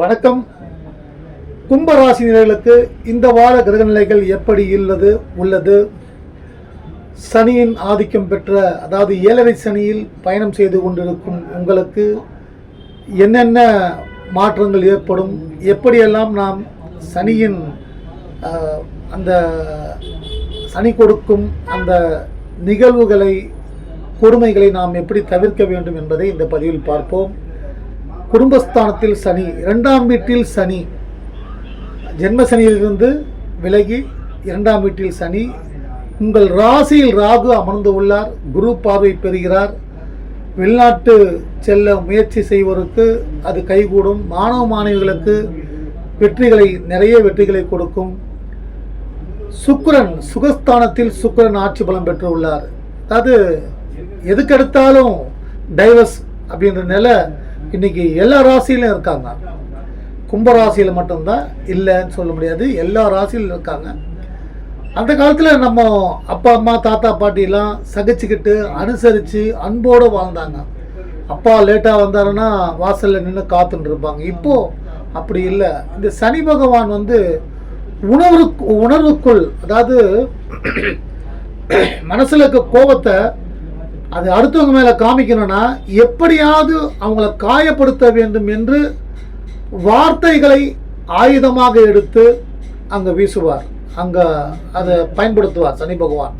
வணக்கம். கும்பராசினியர்களுக்கு இந்த வார கிரகநிலைகள் எப்படி உள்ளது உள்ளது? சனியின் ஆதிக்கம் பெற்ற அதாவது ஏழரை சனியில் பயணம் செய்து கொண்டிருக்கும் உங்களுக்கு என்னென்ன மாற்றங்கள் ஏற்படும்? எப்படியெல்லாம் நாம் சனியின் அந்த சனி கொடுக்கும் அந்த நிகழ்வுகளை கொடுமைகளை நாம் எப்படி தவிர்க்க வேண்டும் என்பதை இந்த பதிவில் பார்ப்போம். குடும்பஸ்தானத்தில் சனி இரண்டாம் வீட்டில் சனி. ஜென்ம சனியிலிருந்து விலகி இரண்டாம் வீட்டில் சனி. உங்கள் ராசியில் ராகு அமர்ந்து உள்ளார் குரு பார்வை பெறுகிறார். வெளிநாட்டு செல்ல முயற்சி செய்வோருக்கு அது கைகூடும். மாணவ மாணவிகளுக்கு வெற்றிகளை நிறைய வெற்றிகளை கொடுக்கும். சுக்கரன் சுகஸ்தானத்தில் சுக்கரன் ஆட்சி பலம் பெற்று உள்ளார். அதாவது எதுக்கெடுத்தாலும் டைவர்ஸ் அப்படின்ற நிலை இன்னைக்கு எல்லா ராசியிலும் இருக்காங்க. கும்ப ராசியில் மட்டும்தான் இல்லைன்னு சொல்ல முடியாது. எல்லா ராசியிலும் இருக்காங்க. அந்த காலத்தில் நம்ம அப்பா அம்மா தாத்தா பாட்டிலாம் சகிச்சுக்கிட்டு அனுசரித்து அன்போடு வாழ்ந்தாங்க. அப்பா லேட்டாக வந்தாருன்னா வாசலில் நின்று காத்துட்டு இருப்பாங்க. இப்போது அப்படி இல்லை. இந்த சனி பகவான் வந்து உணர்வு உணர்வுக்குள் அதாவது மனசில் இருக்க கோபத்தை அது அடுத்தவங்க மேலே காமிக்கணும்னா எப்படியாவது அவங்கள காயப்படுத்த வேண்டும் என்று வார்த்தைகளை ஆயுதமாக எடுத்து அங்கே வீசுவார். அங்கே அதை பயன்படுத்துவார் சனி பகவான்.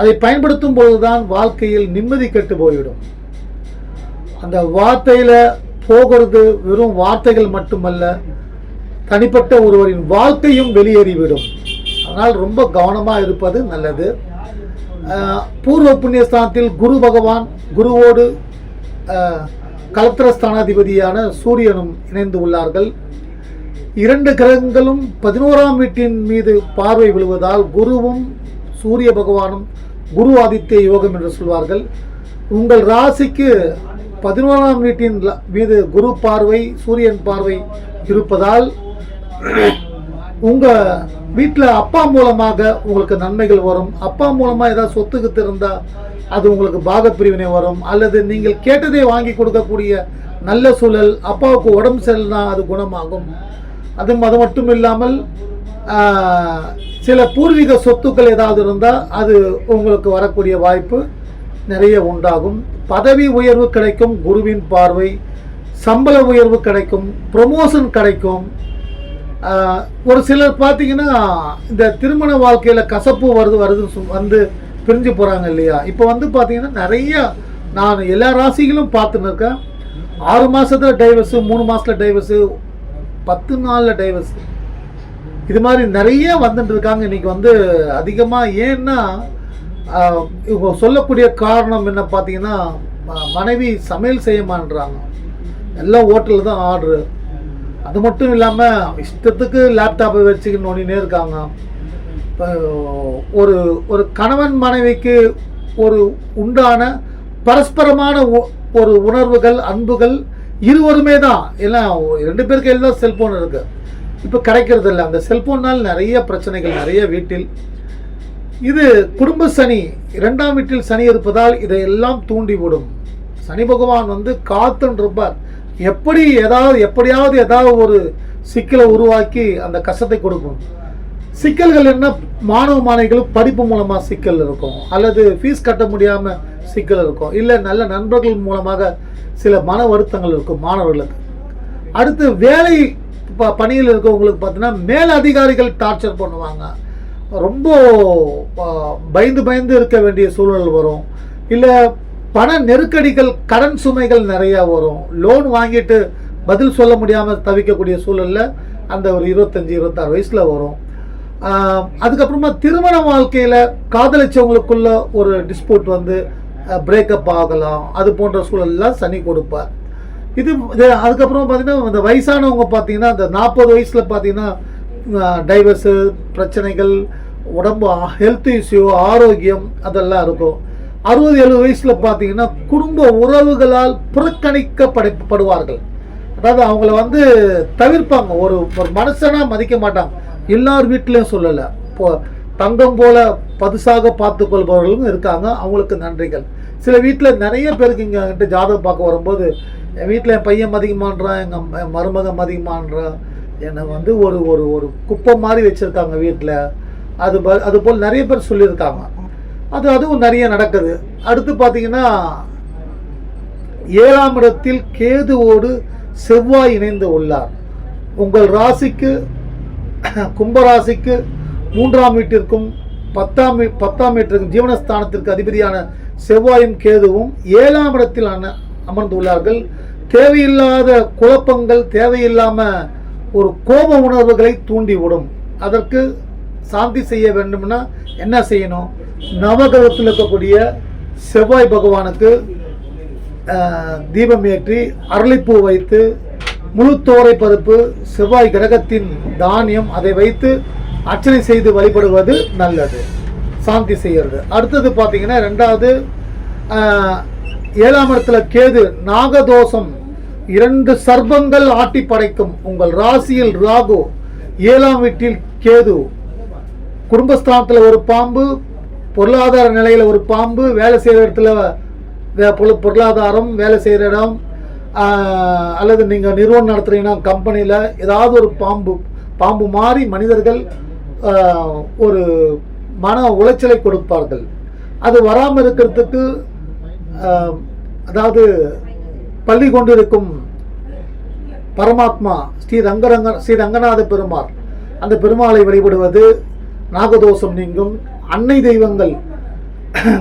அதை பயன்படுத்தும் பொழுதுதான் வாழ்க்கையில் நிம்மதி கெட்டு போய்விடும். அந்த வார்த்தையில் போகிறது வெறும் வார்த்தைகள் மட்டுமல்ல தனிப்பட்ட ஒருவரின் வாழ்க்கையும் வெளியேறிவிடும். அதனால் ரொம்ப கவனமாக இருப்பது நல்லது. பூர்வ புண்ணியஸ்தானத்தில் குரு பகவான் குருவோடு கலத்திரஸ்தானாதிபதியான சூரியனும் இணைந்து உள்ளார்கள். இரண்டு கிரகங்களும் பதினோராம் வீட்டின் மீது பார்வை விழுவதால் குருவும் சூரிய பகவானும் குரு ஆதித்ய யோகம் என்று சொல்வார்கள். உங்கள் ராசிக்கு பதினோராம் வீட்டின் மீது குரு பார்வை சூரியன் பார்வை இருப்பதால் உங்கள் வீட்டில் அப்பா மூலமாக உங்களுக்கு நன்மைகள் வரும். அப்பா மூலமாக ஏதாவது சொத்துக்கு இருந்தால் அது உங்களுக்கு பாகப்பிரிவினை வரும். அல்லது நீங்கள் கேட்டதே வாங்கி கொடுக்கக்கூடிய நல்ல சூழல் அப்பாவுக்கு உடம்பு சரியில்லைனா அது குணமாகும். அது அது மட்டும் இல்லாமல் சில பூர்வீக சொத்துக்கள் ஏதாவது இருந்தால் அது உங்களுக்கு வரக்கூடிய வாய்ப்பு நிறைய உண்டாகும். பதவி உயர்வு கிடைக்கும் குருவின் பார்வை. சம்பள உயர்வு கிடைக்கும் ப்ரொமோஷன் கிடைக்கும். ஒரு சிலர் பார்த்தீங்கன்னா இந்த திருமண வாழ்க்கையில் கசப்பு வருது வருது சொ- வந்து பிரிஞ்சு போகிறாங்க இல்லையா? இப்போ வந்து பார்த்தீங்கன்னா நிறைய நான் எல்லா ராசிகளும் பார்த்துன்னு இருக்கேன். ஆறு மாதத்தில் டைவர்ஸு மூணு மாதத்தில் டைவர்ஸு பத்து நாளில் டைவர்ஸ் இது மாதிரி நிறைய வந்துட்டு இருக்காங்க. வந்து அதிகமாக ஏன்னா இப்போ சொல்லக்கூடிய காரணம் என்ன பார்த்தீங்கன்னா ம- மனைவி சமையல் செய்ய மாட்டுறாங்க எல்லாம் ஹோட்டலில் தான் ஆர்டரு அது மட்டும் இல்லாமல் இஷ்டத்துக்கு லேப்டாப்பை வச்சுக்கிட்டு நோண்டினே இருக்காங்க. இப்போ ஒரு ஒரு கணவன் மனைவிக்கு ஒரு உண்டான பரஸ்பரமான உ- ஒரு உணர்வுகள் அன்புகள் இருவருமே தான். எல்லாம் ரெண்டு பேருக்கு எல்லாம் செல்ஃபோன் இருக்குது இப்போ கிடைக்கிறது இல்லை. அந்த செல்ஃபோனால் நிறைய பிரச்சனைகள் நிறைய வீட்டில். இது குடும்ப சனி இரண்டாம் வீட்டில் சனி இருப்பதால் இதையெல்லாம் தூண்டிவிடும். சனி பகவான் வந்து காத்துன்னு இருப்பார். எப்படி ஏதாவது எப்படியாவது ஏதாவது ஒரு சிக்கலை உருவாக்கி அந்த கஷ்டத்தை கொடுக்கும். சிக்கல்கள் என்ன? மாணவ மாணவிகளுக்கு படிப்பு மூலமாக சிக்கல் இருக்கும். அல்லது ஃபீஸ் கட்ட முடியாமல் சிக்கல் இருக்கும். இல்லை நல்ல நண்பர்கள் மூலமாக சில மன வருத்தங்கள் இருக்கும் மாணவர்களுக்கு. அடுத்து வேலை ப பணியில் இருக்கவங்களுக்கு பார்த்தீங்கன்னா மேல் அதிகாரிகள் டார்ச்சர் பண்ணுவாங்க. ரொம்ப பயந்து பயந்து இருக்க வேண்டிய சூழல் வரும். இல்லை பண நெருக்கடிகள் கடன் சுமைகள் நிறையா வரும். லோன் வாங்கிட்டு பதில் சொல்ல முடியாமல் தவிக்கக்கூடிய சூழலில் அந்த ஒரு இருபத்தஞ்சி இருபத்தாறு வயசில் வரும். அதுக்கப்புறமா திருமண வாழ்க்கையில் காதலிச்சவங்களுக்குள்ள ஒரு டிஸ்பியூட் வந்து பிரேக்கப் ஆகலாம். அது போன்ற சூழல்லாம் சனி கொடுப்பார். இது இது அதுக்கப்புறம் பார்த்தீங்கன்னா இந்த வயசானவங்க பார்த்தீங்கன்னா இந்த நாற்பது வயசில் பார்த்தீங்கன்னா டைவர்ஸு பிரச்சனைகள் உடம்பு ஹெல்த் இஷ்யூ ஆரோக்கியம் அதெல்லாம் இருக்கும். அறுபது எழுபது வயசில் பார்த்தீங்கன்னா குடும்ப உறவுகளால் புறக்கணிக்கப்படுவார்கள். அதாவது அவங்கள வந்து தவிர்ப்பாங்க. ஒரு ஒரு மனுஷனாக மதிக்க மாட்டாங்க. எல்லார் வீட்லேயும் சொல்லலை. இப்போ தங்கம் போல பதுசாக பார்த்து கொள்பவர்களும் இருக்காங்க. அவங்களுக்கு நன்றிகள். சில வீட்டில் நிறைய பேருக்கு இங்கே ஜாதகம் பார்க்க வரும்போது என் வீட்டில் என் பையன் மதிக்கமான்றான் எங்கள் மருமகன் மதிக்கமான்றான் என்னை வந்து ஒரு ஒரு ஒரு குப்பை மாதிரி வச்சுருக்காங்க வீட்டில் அது ப அது போல் நிறைய பேர் சொல்லியிருக்காங்க. அது அதுவும் நிறைய நடக்குது. அடுத்து பார்த்தீங்கன்னா ஏழாம் இடத்தில் கேதுவோடு செவ்வாய் இணைந்து உள்ளார். உங்கள் ராசிக்கு கும்பராசிக்கு மூன்றாம் வீட்டிற்கும் பத்தாம் பத்தாம் வீட்டிற்கும் ஜீவனஸ்தானத்திற்கு அதிபதியான செவ்வாயும் கேதுவும் ஏழாம் இடத்தில் அன அமர்ந்துள்ளார்கள். தேவையில்லாத குழப்பங்கள் தேவையில்லாமல் ஒரு கோப உணர்வுகளை தூண்டிவிடும். அதற்கு சாந்தி செய்ய வேண்டும்னா என்ன செய்யணும்? நவகிரகத்தில் இருக்கக்கூடிய செவ்வாய் பகவானுக்கு தீபம் ஏற்றி அரளிப்பூ வைத்து முழு தோரை பருப்பு செவ்வாய் கிரகத்தின் தானியம் அதை வைத்து அர்ச்சனை செய்து வழிபடுவது நல்லது. சாந்தி செய்யறது. அடுத்தது பார்த்தீங்கன்னா ரெண்டாவது ஏழாம் இடத்துல கேது நாகதோஷம் இரண்டு சர்பங்கள் ஆட்டி படைக்கும். உங்கள் ராசியில் ராகு ஏழாம் வீட்டில் கேது குடும்பஸ்தானத்தில் ஒரு பாம்பு பொருளாதார நிலையில் ஒரு பாம்பு வேலை செய்கிற இடத்துல வே- பொ பொருளாதாரம் வேலை செய்கிற இடம் அல்லது நீங்கள் நிறுவனம் நடத்துறீங்கன்னா கம்பெனியில் ஏதாவது ஒரு பாம்பு பாம்பு மாறி மனிதர்கள் ஒரு மன உளைச்சலை கொடுப்பார்கள். அது வராமல் இருக்கிறதுக்கு அதாவது பள்ளி கொண்டிருக்கும் பரமாத்மா ஸ்ரீ ரங்கரங்க ஸ்ரீ ரங்கநாத பெருமாள் அந்த பெருமாளை வழிபடுவது நாகதோஷம் நீங்கும். அன்னை தெய்வங்கள்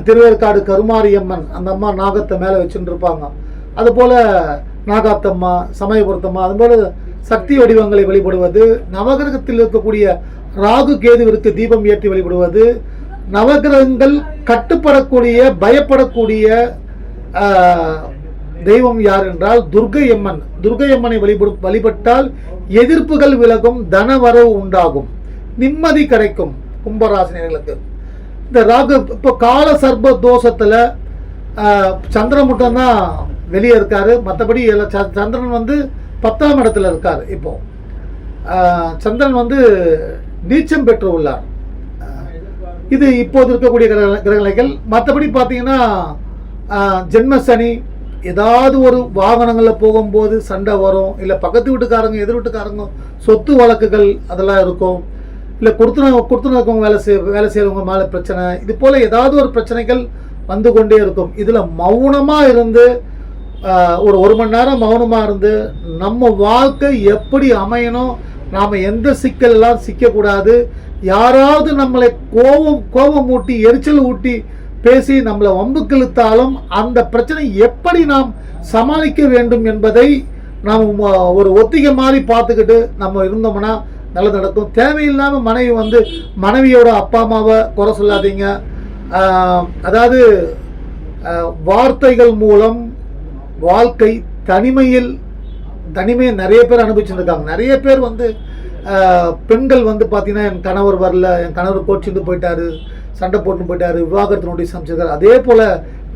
திருவேற்காடு கருமாரியம்மன் அந்த அம்மா நாகத்தை மேலே வச்சுட்டு அதுபோல் நாகாத்தம்மா சமயபுரத்தம்மா அதுபோல் சக்தி வடிவங்களை வழிபடுவது நவகிரகத்தில் இருக்கக்கூடிய ராகு கேதுவிற்கு தீபம் ஏற்றி வழிபடுவது நவகிரகங்கள் கட்டுப்படக்கூடிய பயப்படக்கூடிய தெய்வம் யார் என்றால் துர்க்கை அம்மன் துர்க்கை அம்மனை வழிபடு வழிபட்டால் எதிர்ப்புகள் விலகும் தனவரவு உண்டாகும். நிம்மதி கிடைக்கும் கும்பராசினியர்களுக்கு இந்த ராகு இப்போ கால சர்ப தோஷத்தில் சந்திரன் மட்டும்தான் வெளியே இருக்காரு. மற்றபடி எல்லாம் ச- சந்திரன் வந்து பத்தாம் இடத்துல இருக்கார் இப்போ. சந்திரன் வந்து நீச்சம் பெற்று உள்ளார் இது இப்போது இருக்கக்கூடிய கிரக கிரகநிலைகள் மற்றபடி பார்த்தீங்கன்னா ஜென்மசனி ஜென்ம சனி ஏதாவது ஒரு வாகனங்களில் போகும்போது சண்டை வரும். இல்லை பக்கத்து வீட்டுக்காரங்க எதிர் வீட்டுக்காரங்க சொத்து வழக்குகள் அதெல்லாம் இருக்கும். இல்லை கொடுத்துன கொடுத்துன இருக்கவங்க வேலை செய் வேலை செய்கிறவங்க மேலே பிரச்சனை. இது போல் ஏதாவது ஒரு பிரச்சனைகள் வந்து கொண்டே இருக்கும். இதில் மௌனமாக இருந்து ஒரு ஒரு மணி நேரம் மௌனமாக இருந்து நம்ம வாழ்க்கை எப்படி அமையணும் நாம் எந்த சிக்கலெல்லாம் சிக்கக்கூடாது யாராவது நம்மளை கோபம் கோபம் ஊட்டி எரிச்சல் ஊட்டி பேசி நம்மளை வம்புக்கு இழுத்தாலும் அந்த பிரச்சனை எப்படி நாம் சமாளிக்க வேண்டும் என்பதை நாம் ம- ஒரு ஒத்திகை மாதிரி பார்த்துக்கிட்டு நம்ம இருந்தோம்னா நல்லது நடக்கும். தேவையில்லாமல் மனைவி வந்து மனைவியோட அப்பா அம்மாவை குறை சொல்லாதீங்க. அதாவது வார்த்தைகள் மூலம் வாழ்க்கை தனிமையில் தனிமையை நிறைய பேர் அனுபவிச்சுருக்காங்க. நிறைய பேர் வந்து பெண்கள் வந்து பார்த்தீங்கன்னா என் கணவர் வரல என் கணவர் கோச்சிட்டு போயிட்டாரு சண்டை போட்டு போயிட்டாரு விவாகரத்து நோட்டீஸ் அமைச்சிருக்காரு அதே போல்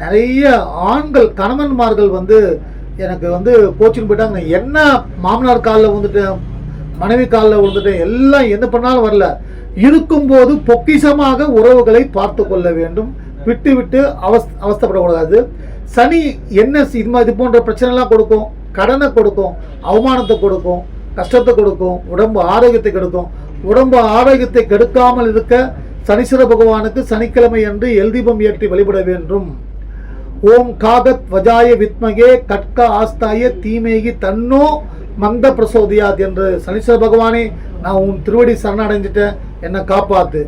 நிறைய ஆண்கள் கணவன்மார்கள் வந்து எனக்கு வந்து கோச்சின்னு போயிட்டாங்க. என்ன மாமனார் காலில் வந்துட்டு மனைவி காலில் விழுந்துட்டேன். எல்லாம் என்ன பண்ணாலும் வரல. இருக்கும்போது பொக்கிஷமாக உறவுகளை பார்த்து கொள்ள வேண்டும். விட்டு விட்டு அவஸ் அவஸ்தைப்படக்கூடாது. சனி என்ன இது மாதிரி இது போன்ற பிரச்சனைலாம் கொடுக்கும். கடனை கொடுக்கும். அவமானத்தை கொடுக்கும். கஷ்டத்தை கொடுக்கும். உடம்பு ஆரோக்கியத்தை கெடுக்கும். உடம்பு ஆரோக்கியத்தை கெடுக்காமல் இருக்க சனீஸ்வர பகவானுக்கு சனிக்கிழமை அன்று எல்தீபம் ஏற்றி வழிபட வேண்டும். ஓம் காகத் வஜாய வித்மகே கட்க ஆஸ்தாய தீமேகி தன்னோ மந்த பிரசோதியாத் என்று சனீஸ்வர பகவானே நான் உன் திருவடி சரணடைஞ்சிட்டேன் என்னை காப்பாத்து.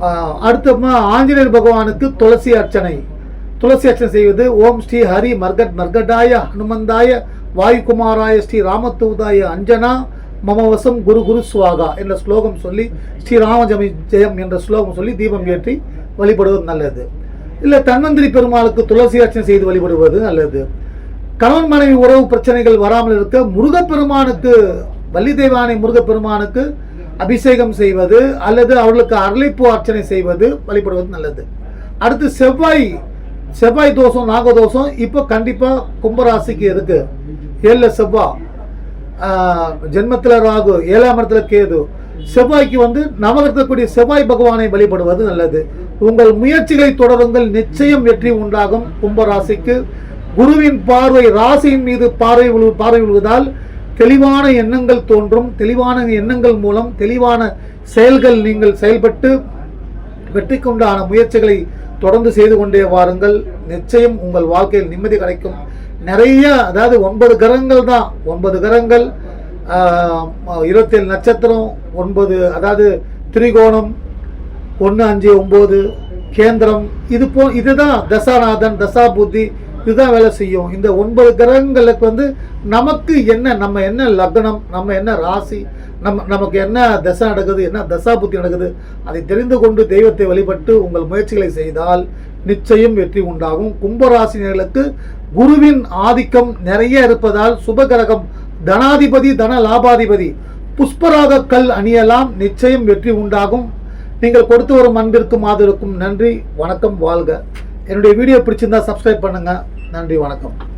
ஆஹ் அடுத்தமா ஆஞ்சநேயர் பகவானுக்கு துளசி அர்ச்சனை. துளசி அர்ச்சனை செய்வது ஓம் ஸ்ரீ ஹரி மர்கட் மர்கடாய ஹனுமந்தாய வாயுகுமாராய ஸ்ரீ ராமத்தூதாய அஞ்சனா மமவசம் குரு குரு சுவாகா என்ற ஸ்லோகம் சொல்லி ஸ்ரீ ராமஜமி ஜெயம் என்ற ஸ்லோகம் சொல்லி தீபம் ஏற்றி வழிபடுவது நல்லது. இல்லை தன்வந்திரி பெருமாளுக்கு துளசி அர்ச்சனை செய்து வழிபடுவது நல்லது. கணவன் மனைவி உறவு பிரச்சனைகள் வராமல் இருக்க முருகப்பெருமானுக்கு வள்ளி தெய்வானை முருகப்பெருமானுக்கு அபிஷேகம் செய்வது அல்லது அவர்களுக்கு அரளிப்பூ அர்ச்சனை செய்வது வழிபடுவது நல்லது. அடுத்து செவ்வாய் செவ்வாய் தோஷம் நாகதோஷம் இப்போ கண்டிப்பாக கும்பராசிக்கு இருக்கு. ஏழில் செவ்வாய் ஜென்மத்தில் ராகு ஏழாம் இடத்துல கேது. செவ்வாய்க்கு வந்து நவகத்தக்கூடிய செவ்வாய் பகவானை வழிபடுவது நல்லது. உங்கள் முயற்சிகளை தொடருங்கள். நிச்சயம் வெற்றி உண்டாகும் கும்பராசிக்கு. குருவின் பார்வை ராசியின் மீது பார்வை விழு பார்வை விழுவதால் தெளிவான எண்ணங்கள் தோன்றும். தெளிவான எண்ணங்கள் மூலம் தெளிவான செயல்கள் நீங்கள் செயல்பட்டு வெற்றி கொண்டான முயற்சிகளை தொடர்ந்து செய்து கொண்டே வாருங்கள். நிச்சயம் உங்கள் வாழ்க்கையில் நிம்மதி கிடைக்கும். நிறைய அதாவது ஒன்பது கிரகங்கள் தான். ஒன்பது கிரகங்கள் இருபத்தேழு நட்சத்திரம் ஒன்பது அதாவது திரிகோணம் ஒன்று அஞ்சு ஒம்பது கேந்திரம். இது போ இதுதான் தசாநாதன் தசா புத்தி இதுதான் வேலை செய்யும். இந்த ஒன்பது கிரகங்களுக்கு வந்து நமக்கு என்ன நம்ம என்ன லக்னம் நம்ம என்ன ராசி நம்ம நமக்கு என்ன தசை நடக்குது என்ன தசா புத்தி நடக்குது அதை தெரிந்து கொண்டு தெய்வத்தை வழிபட்டு உங்கள் முயற்சிகளை செய்தால் நிச்சயம் வெற்றி உண்டாகும். கும்பராசினியர்களுக்கு குருவின் ஆதிக்கம் நிறைய இருப்பதால் சுபகிரகம் தனாதிபதி தன லாபாதிபதி புஷ்பராக கல் அணியலாம் நிச்சயம் வெற்றி உண்டாகும். நீங்கள் கொடுத்து வரும் அன்பிற்கும் ஆதரவுக்கும் நன்றி வணக்கம் வாழ்க. என்னுடைய வீடியோ பிடிச்சிருந்தா சப்ஸ்கிரைப் பண்ணுங்கள் நன்றி வணக்கம்.